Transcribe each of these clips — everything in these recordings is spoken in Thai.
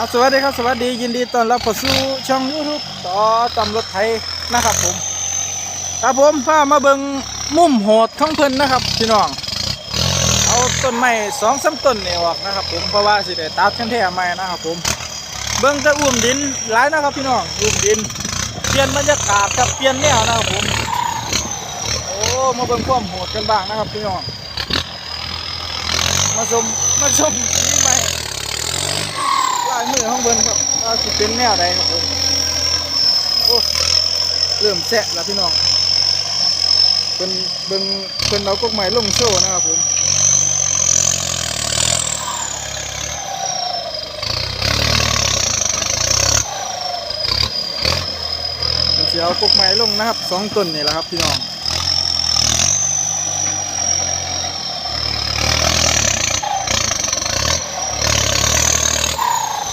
ครับสวัสดีครับสวัสดียินดีต้อนรับเข้าสู่ช่องยูทูบต่อตำรถไทยนะครับผมครับผมพามาเบิงมุมโหดของเพิ่นนะครับพี่น้อง เอาต้นไม้สองสามต้นนี่ออกนะครับ ผมเพราะว่าสิได้ตัดแท้ๆใหม่นะครับผมเบิ่งจะอุ้มดินหลายนะครับพี่น้องอุ้มดิน เปลี่ยนบรรยากาศกับเปลี่ยนแนวนะครับผมโอ้มาเบิ่งความโหดกันบ้างนะครับพี่น้องมาชมมาชม มือของเพิ่นครับว่าสิเป็นแนวใดครับผมโอ้เริ่มแซะแล้วพี่น้องเพิ่นเบิ่งเพิ่นเอากกไม้ลงโซ่นะครับผมเพิ่นสิเอากกไม้ลงนะครับสองต้นนี่แหละครับพี่น้อง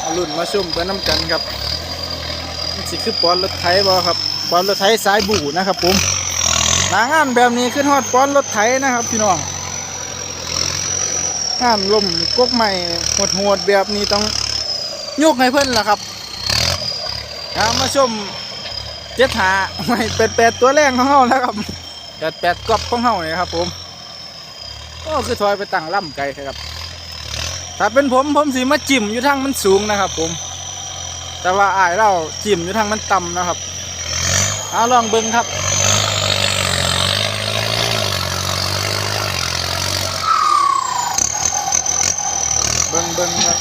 เอา รุ่นมาชุ่มไปน้ำกันครับนสิคือปอนรถไถบ่ครับปอนรถไถสายบู่นะครับผมหนางานแบบนี้ขึ้นฮอดปอนรถไถนะครับพี่น้องงานลมกกใหม่หดๆแบบนี้ต้องยกให้เพิ่อนล่ะครับเอามาชมเจ็ดหาไม่เป็ดแปดตัวแรงของเฮาแล้วครับแปดแปดกรอบของเฮาเนี่ยครับผมโอ้คือถอยไปตั้งล่ำไกลครับ ถ้าเป็นผมผมสีมาจิ้มอยู่ทางมันสูงนะครับ ผม แต่ว่าอายเราจิ้มอยู่ทางมันต่ำนะครับเอาลองเบิ้งครับเบิ้งเบิ้งครับ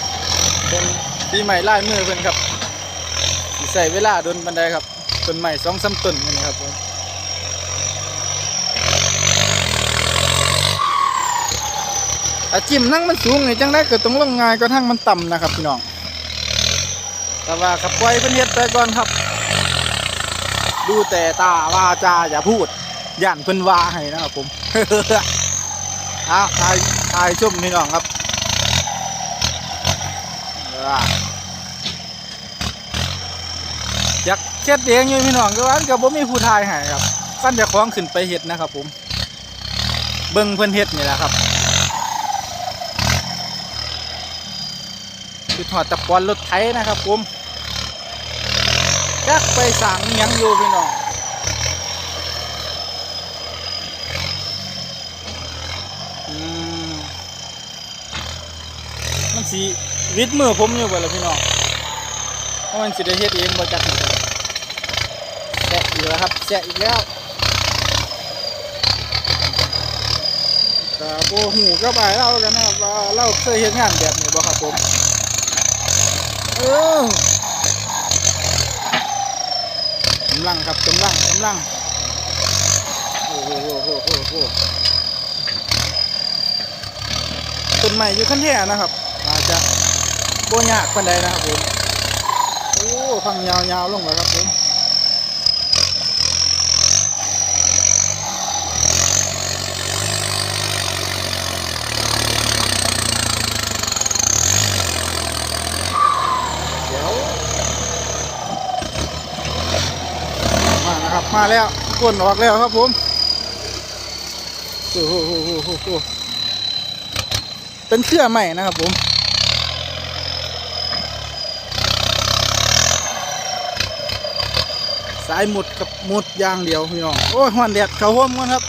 เบิ้งปีใหม่ไล่มือเพิ่นครับใส่เวลาโดนบันไดครับต้นใหม่สองสามต้นนี่นะครับผม แต่จิ้มทั้งมันสูงนี่จังได้เกิดตรงลงง่ายก็ทั้งมันต่ำนะครับพี่น้อง แต่ว่าขับปล่อยเป็นเฮ็ดไปก่อนครับ ดูแต่ตาวาจาอย่าพูดย่านเพิ่นว่าให้นะครับผมเอาทายทายชุ่มพี่น้องครับอยากเช็ดเองอยู่พี่น้องก็ว่าก็บ่มีผู้ทายให้ครับขั้นจะคล้องขึ้นไปเฮ็ดนะครับผม เบิ่งเพิ่นเฮ็ดนี่แหละครับ คือถอดตะปอนรถไถนะครับผมยักไปสั่งยังอยู่พี่น้องอืมมันสีวิดมือผมอยู่บ่ล่ะพี่น้องเพราะมันสิได้เฮ็ดเองบ่จักแซะอีกแล้วครับแซะอีกแล้วก็บ่ฮู้กับอ้ายเรากันนะครับว่าเราเคยเฮ็ดงานแบบนี้บ่ครับผม กำลังครับกำลังกำลังโอ้โหโอ้โหโอ้โหโอ้โหต้นใหม่อยู่ขั้นแท่นะครับ อาจจะโบยากปันใดนะครับผมโอ้พังยาวๆลงเลยครับผมเดี๋ยว มาแล้วก้นออกแล้วครับผมโอ้โหเป็นเครือใหม่นะครับผมสายหมุดกับหมุดยางเดียวพี่น้องโอ้ยหอนแดดเขาห่มกันครับ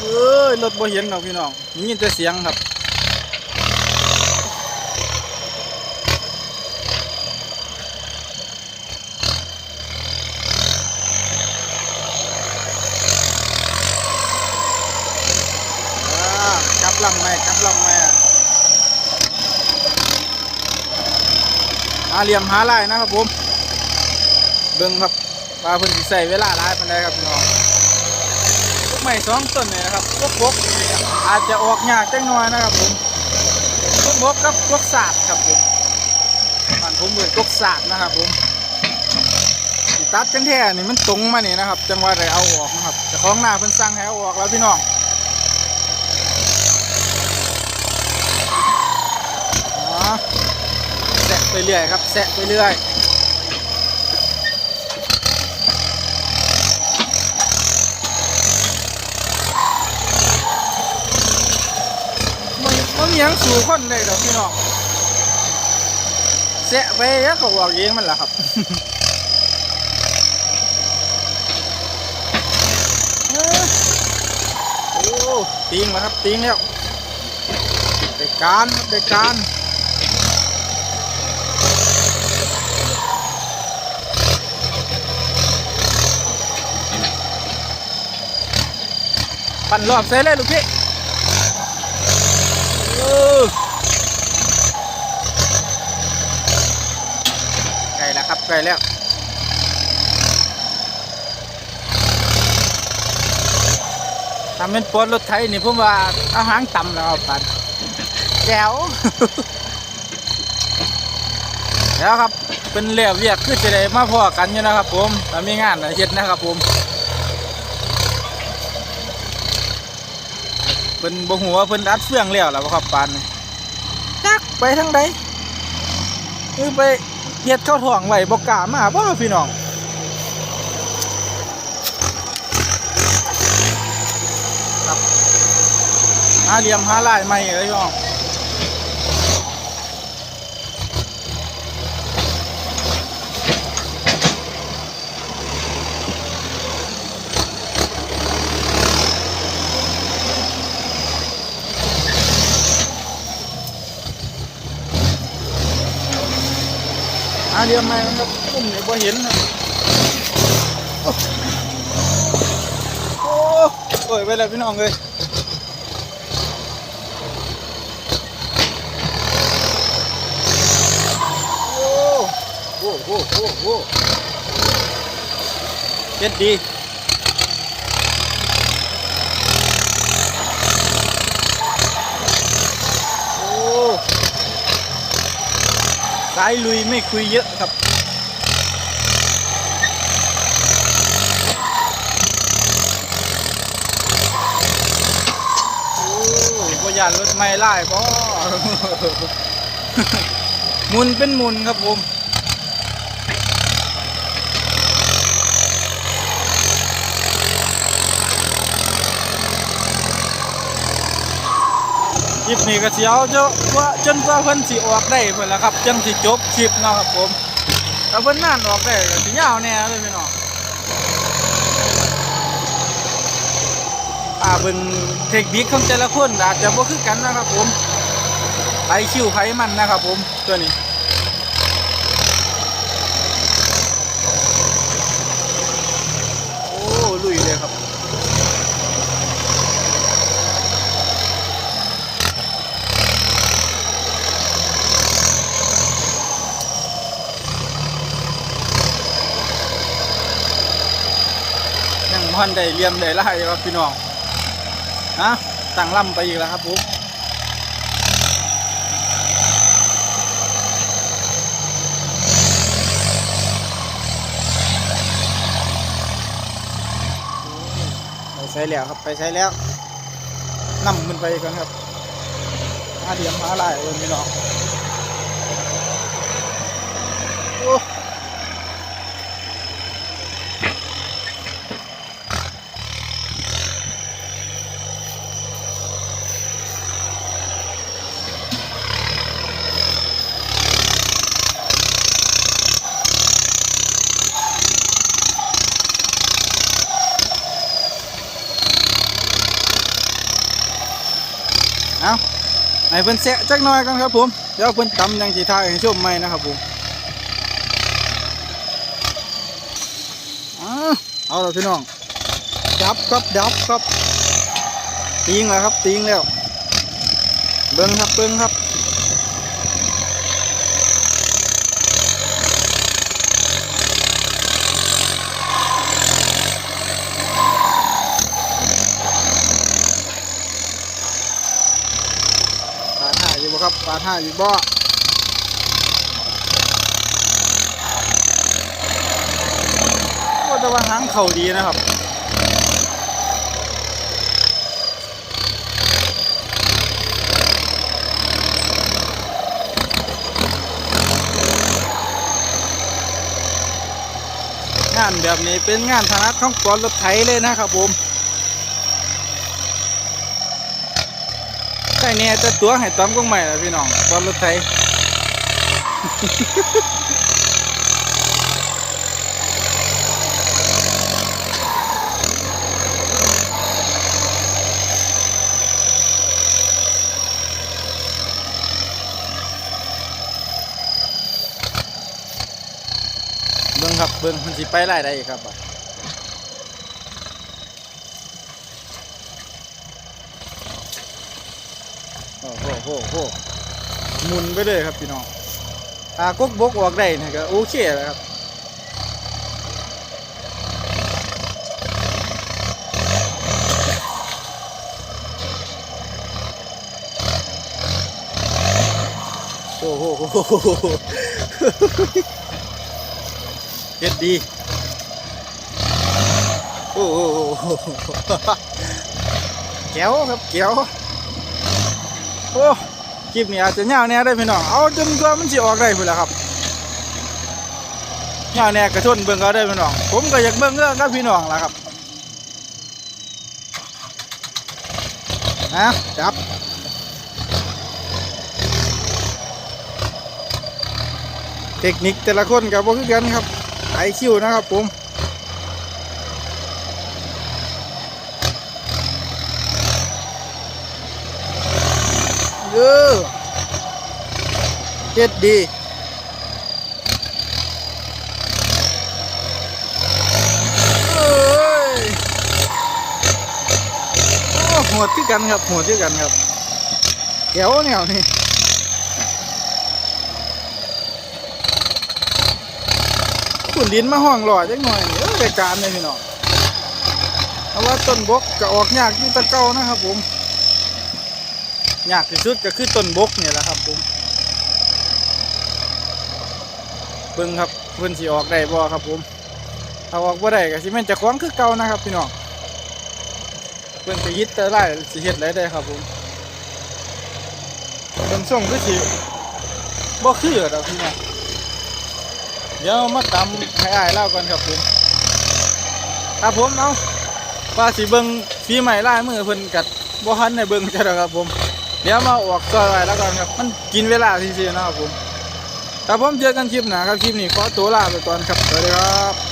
เอ้ยรถบ่เห็นหรอกพี่น้องได้ยินแต่เสียงครับ อ่าจับ ลำไหมจับลำไหมอะหาเหลี่ยมหาลายนะครับผม เบิ่งครับว่าเพิ่นสิใส่เวลาหลายปานใดครับพี่น้องพวกใหม่สองต้นนี่นะครับพวกบกอาจจะออกยากจังหน่อยนะครับผมพวกบกกับพวกศาสาดครับผมบ้านผมเหมือนพวกศาสาดนะครับผมตัดจังแท้นี่มันตรงมานี่นะครับ จังหวะได้เอาออกนะครับแต่ของหน้าเพิ่นสั่งให้เอาออกแล้วพี่น้อง อ๋อแซะ ไปเรื่อยครับแซะไปเรื่อยมันมีหยังสู่คนเลยดอกพี่น้องเสียไปแล้วก็บอกเองมันแหละครับโอ้ติงแล้วครับติงแล้วเด็การครับเด็กการ ปั่นรอบเซเลยลูกพี่ไกลแล้วครับไกลแล้วทำเป็นปวดรถไถนี่ผมว่าอาหารต่ำแล้วครับปันแจ๋วแล้วครับเป็นเรียบเรียกคือจะได้มาพอกันอยู่นะครับผมถ้ามีงานน่ะเฮ็ดนะครับผม เป็นบ่หัวเพิ่นอัดเฟืองแล้วล่ะบ่ครับปานนี่จักไปทางใดคือไปเฮ็ดเข้าท้องไว้บ่กล้ามาบ่พี่น้องหาเหลี่ยมหาลายใหม่เลยพี่น้อง รียมไม่มันก็ปุ่มเนี่ยพอเห็นนะโอ้โอ้โอ้ยไปแล้วพี่น้องเลยโอ้โหโอ้โหโอ้โหเจ็ดดี โอ้ สายลุยไม่คุยเยอะครับ โอ้พยานรถไม่ไล่พ่อมุนเป็นมุนครับผม ลิปนี้ก็เสียวจะว่าจนกว่าเพิ่นสิออกได้เพิ่นละครับจังสิจบคลิปเนาะครับผมถ้าเพิ่นนานออกได้ก็สิยาวแน่เลยพี่น้องอ่าเบิ่งเทคนิคของแต่ละคนอาจจะบ่คือกันนะครับผมไปคิวไผมันนะครับผมตัวนี้ โอ้ลุยเลยครับ ยันได้เลียมได้ไล่ครับพี่น้องนะตั้งลำไปอีกแล้วครับผมไปใช้แล้วครับไปใช้แล้วนำมันไปก่อนครับหาเดียมหาไล่เลยพี่น้องโอ้ ให้เพิ่นแซะจักหน่อยกันครับผมเดี๋ยวเพิ่นตำยังสีทายให้ชมใหม่นะครับผมอ้าเอาละพี่น้องดับครับดับครับตีงแล้วครับตีงแล้ว เบิ้งครับเบิ้งครับปาดห้าอยู่ บ่ครับปลาดห้าอยู่บ่ว่าแต่ว่าหางเข่าดีนะครับงานแบบนี้เป็นงานถนัดของกรรถไถเลยนะครับผม ได้เนี่ยจะตัวให้ต้อมกงใหม่ละพี่น้องตอนรถไถเบิ้งครับเบิ้งมันสิไปไล่ได้ครับ โอ้โหโหหมุนไปเลยครับพี่น้องตากกบกออกได้นี่ก็โอเคแล้วครับโอ้โหโหโหโหเฮ็ดดีโอ้โหแก้วครับแก้ว โอ้คลิปนี้อาจจะยาวแน่ได้พี่น้องเอาจนกว่ามันสิออกได้พุ่นละครับยาวแน่กระชนเบิ่งก็ได้พี่น้องผมก็อยากเบิ่งเรื่องกับพี่น้องล่ะครับนะจับเทคนิคแต่ละคนกับพวกคือกันครับไอคิวนะครับผม เออเจ็ดดีเอ้ยโอ้หัวที่กันครับหัวที่กันครับเดี๋ยวเนี่ยนี่ขุนดินมาห้องหล่อจังหน่อยเออรายการเลยพี่น้องเพราะว่าต้นบกก็ออกยากอยู่ตะเก่านะครับผม ยากที่สุดก็คือต้นบกเนี่ยแหละครับผมเบิ่งครับเพิ่นสิออกได้บ่ครับผมถ้าออกบ่ได้ก็สิแม่นจะคว้าของคือเก่านะครับพี่น้องเพิ่นสิยึดแต่ไร่สิเฮ็ดไรได้ครับผมเพิ่นส่งคือสิบ่คือดอกพี่น้องเดี๋ยวมาตำให้อายเล่าก่อนครับผมครับผมเอาว่าสิเบิ่งฝีใหม่ลายมือเพิ่นกัดบ่ทันในเบิ่งจ้ะดอครับผม เดี๋ยวมาออกซอยไว้แล้วกันครับ มันกินเวลาซื่อๆนะครับผมครับผมเจอกันคลิปหนาครับคลิปนี้ขอตัวลาไปก่อนครับสวัสดีครับ